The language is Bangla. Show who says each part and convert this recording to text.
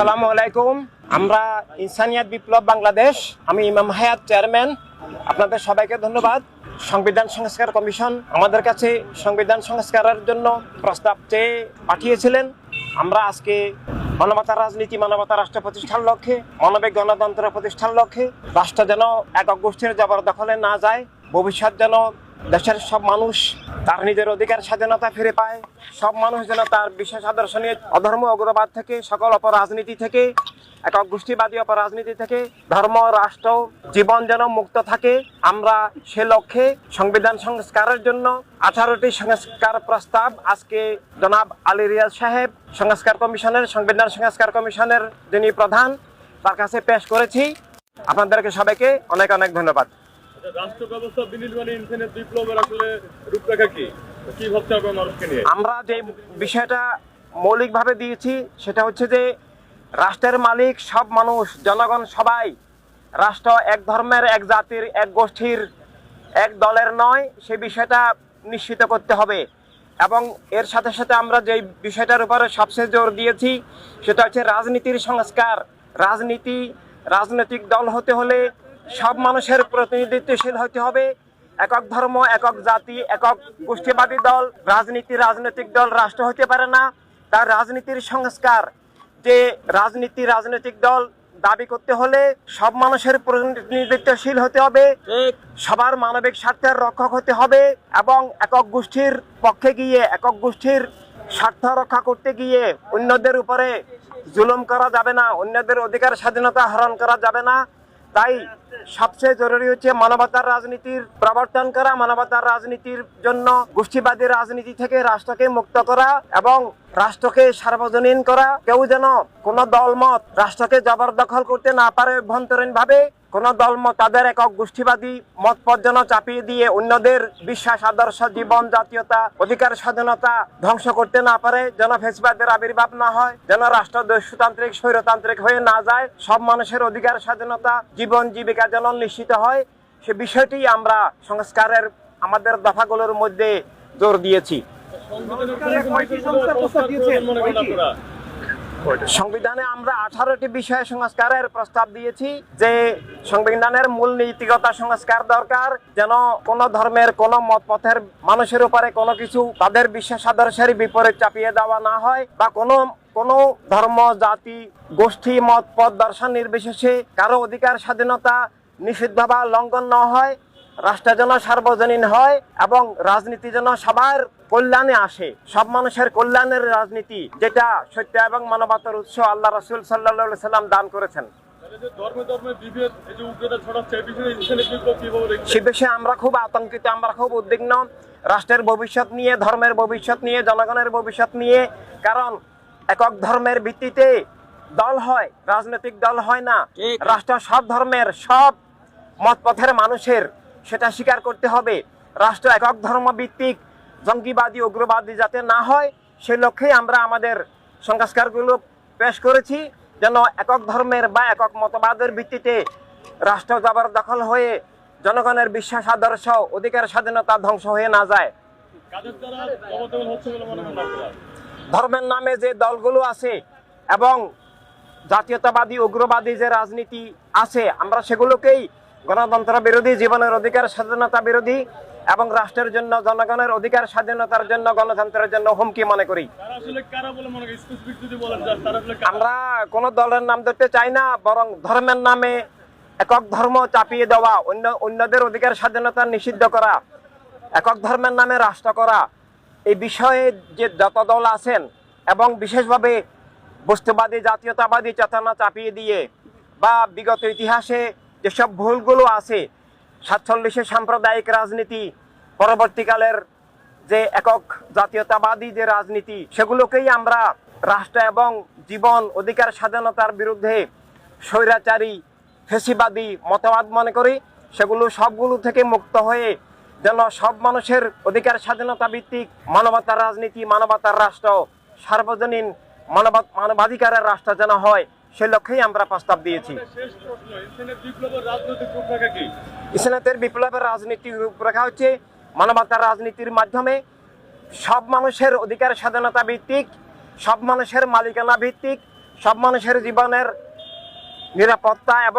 Speaker 1: আসসালামু আলাইকুম। আমরা ইনসানিয়াত বিপ্লব বাংলাদেশ, আমি ইমাম হায়াত চেয়ারম্যান। আপনাদের সবাইকে ধন্যবাদ। সংবিধান সংস্কার কমিশন আমাদের কাছে সংবিধান সংস্কারের জন্য প্রস্তাব চেয়ে পাঠিয়েছিলেন। আমরা আজকে মানবতার রাজনীতি মানবতা রাষ্ট্র প্রতিষ্ঠার লক্ষ্যে, মানবিক গণতন্ত্র প্রতিষ্ঠার লক্ষ্যে, রাষ্ট্র যেন একক গোষ্ঠীর জবরদখলে না যায়, ভবিষ্যৎ যেন দেশের সব মানুষ তার নিজের অধিকার, স্বাধীনতা ফিরে পায়। সব মানুষ যেন তার বিশেষ আদর্শ নিয়ে অধর্ম, অগ্রবাদ থেকে, সকল অপরাজনীতি থেকে, একক গোষ্ঠীবাদী অপরাজনীতি থেকে, ধর্ম, রাষ্ট্র, জীবন যেন মুক্ত থাকে। আমরা সে লক্ষ্যে সংবিধান সংস্কারের জন্য আঠারোটি সংস্কার প্রস্তাব আজকে জনাব আলী রিয়াজ সাহেব, সংস্কার কমিশনের, সংবিধান সংস্কার কমিশনের যিনি প্রধান, তার কাছে পেশ করেছি। আপনাদেরকে সবাইকে অনেক অনেক ধন্যবাদ। আমরা যে বিষয়টা মৌলিকভাবে দিয়েছি, সেটা হচ্ছে যে রাষ্ট্রের মালিক সব মানুষ, জনগণ সবাই, রাষ্ট্র এক ধর্মের, এক জাতির, এক গোষ্ঠীর, এক দলের নয় সেই বিষয়টা নিশ্চিত করতে হবে। এবং এর সাথে সাথে আমরা যে বিষয়টার উপরে সবচেয়ে জোর দিয়েছি, সেটা হচ্ছে রাজনীতির সংস্কার। রাজনীতি, রাজনৈতিক দল হতে হলে সব মানুষের প্রতিনিধিত্বশীল হতে হবে। একক ধর্ম একক জাতি একক গোষ্ঠীবাদী দল রাজনীতি রাজনৈতিক দল রাষ্ট্র হতে পারে না। তার রাজনীতির সংস্কার যে রাজনীতি রাজনৈতিক দল দাবি করতে হলে সব মানুষের প্রতিনিধিত্বশীল হতে হবে। সবার মানবিক স্বার্থের রক্ষক হতে হবে এবং একক গোষ্ঠীর পক্ষে গিয়ে একক গোষ্ঠীর স্বার্থ রক্ষা করতে গিয়ে অন্যদের উপরে জুলুম করা যাবে না অন্যদের অধিকার স্বাধীনতা হরণ করা যাবে না। তাই সবচেয়ে জরুরি হচ্ছে মানবতার রাজনীতির প্রবর্তন করা, মানবতার রাজনীতির জন্য গোষ্ঠীবাদী রাজনীতি থেকে রাষ্ট্রকে মুক্ত করা এবং রাষ্ট্রকে সার্বজনীন করা। কেউ যেন কোন দলমত রাষ্ট্রকে জবরদখল করতে না পারে অভ্যন্তরীণ ভাবে কোন দলমত তাদের একক গোষ্ঠীবাদী মত যেন চাপিয়ে দিয়ে অন্যদের বিশ্বাস, আদর্শ, জীবন, জাতীয়তা, অধিকার, স্বাধীনতা ধ্বংস করতে না পারে, যেন ফেসবাদের আবির্ভাব না হয়, যেন রাষ্ট্র দস্যুতান্ত্রিক স্বৈরতান্ত্রিক হয়ে না যায়। সব মানুষের অধিকার, স্বাধীনতা, জীবন, জীবিকা যেন নিশ্চিত হয়। সে বিষয়টি আমরা সংস্কারের আমাদের দফাগুলোর মধ্যে জোর দিয়েছি। সংবিধানে আমরা আঠারোটি বিষয়ে সংস্কারের প্রস্তাব দিয়েছি যে সংবিধানের মূল নীতিগত সংস্কার দরকার, যেন কোন ধর্মের, কোন মত পথের মানুষের উপরে কোনো কিছু তাদের বিশ্বাস আদর্শের বিপরীত চাপিয়ে দেওয়া না হয় বা কোনো কোনো ধর্ম, জাতি, গোষ্ঠী মত পথ দর্শন নির্বিশেষে কারও অধিকার স্বাধীনতা নিষিদ্ধ বা লঙ্ঘন না হয়, রাষ্ট্র যেন সার্বজনীন হয় এবং রাজনীতি যেন সবার কল্যাণে আসে। সব মানুষের কল্যাণের রাজনীতি যেটা সত্য এবং মানবতার উৎস আল্লাহ রসুল সাল্লাহ সাল্লাম দান করেছেন। সে বিষয়ে আমরা খুব আতঙ্কিত আমরা খুব উদ্বিগ্ন। রাষ্ট্রের ভবিষ্যৎ নিয়ে ধর্মের ভবিষ্যৎ নিয়ে জনগণের ভবিষ্যৎ নিয়ে কারণ একক ধর্মের ভিত্তিতে দল হয় রাজনৈতিক দল হয় না। রাষ্ট্র সব ধর্মের সব মতপথের মানুষের সেটা স্বীকার করতে হবে। রাষ্ট্র একক ধর্ম ভিত্তিক জঙ্গিবাদী উগ্রবাদী যাতে না হয় সেই লক্ষ্যেই আমরা আমাদের সংস্কারগুলো পেশ করেছি যেন একক ধর্মের বা একক মতবাদের ভিত্তিতে রাষ্ট্র জবরদখল হয়ে জনগণের বিশ্বাস আদর্শ অধিকার স্বাধীনতা ধ্বংস হয়ে না যায়। ধর্মের নামে যে দলগুলো আছে এবং জাতীয়তাবাদী উগ্রবাদী যে রাজনীতি আছে আমরা সেগুলোকেই গণতন্ত্র বিরোধী জীবনের অধিকার স্বাধীনতা বিরোধী এবং রাষ্ট্রের জন্য জনগণের অধিকার স্বাধীনতার জন্য গণতন্ত্রের জন্য হুমকি মনে করি? আমরা কোন দলের নাম ধরতে চাই না বরং ধর্মের নামে একক ধর্ম চাপিয়ে দেওয়া অন্য অন্যদের অধিকার স্বাধীনতা নিষিদ্ধ করা একক ধর্মের নামে রাষ্ট্র করা এই বিষয়ে যে যত দল আছেন এবং বিশেষভাবে বস্তুবাদী জাতীয়তাবাদী চেতনা চাপিয়ে দিয়ে বা বিগত ইতিহাসে যেসব ভুলগুলো আছে, সাতচল্লিশে সাম্প্রদায়িক রাজনীতি, পরবর্তীকালের যে একক জাতীয়তাবাদী যে রাজনীতি, সেগুলোকেই আমরা রাষ্ট্র এবং জীবন অধিকার স্বাধীনতার বিরুদ্ধে স্বৈরাচারী, ফেসিবাদী মতবাদ মনে করি। সেগুলো সবগুলো থেকে মুক্ত হয়ে যেন সব মানুষের অধিকার স্বাধীনতা ভিত্তিক মানবতার রাজনীতি, মানবতার রাষ্ট্র, সার্বজনীন মানব, মানবাধিকারের রাষ্ট্র যেন হয়। সে লক্ষ্যেই আমরা প্রস্তাব দিয়েছি। ইসলামের বিপ্লবের রাজনীতি রূপরেখা হচ্ছে মানবতার রাজনীতির মাধ্যমে সব মানুষের অধিকার স্বাধীনতা ভিত্তিক সব মানুষের মালিকানা ভিত্তিক সব মানুষের জীবনের নিরাপত্তা এবং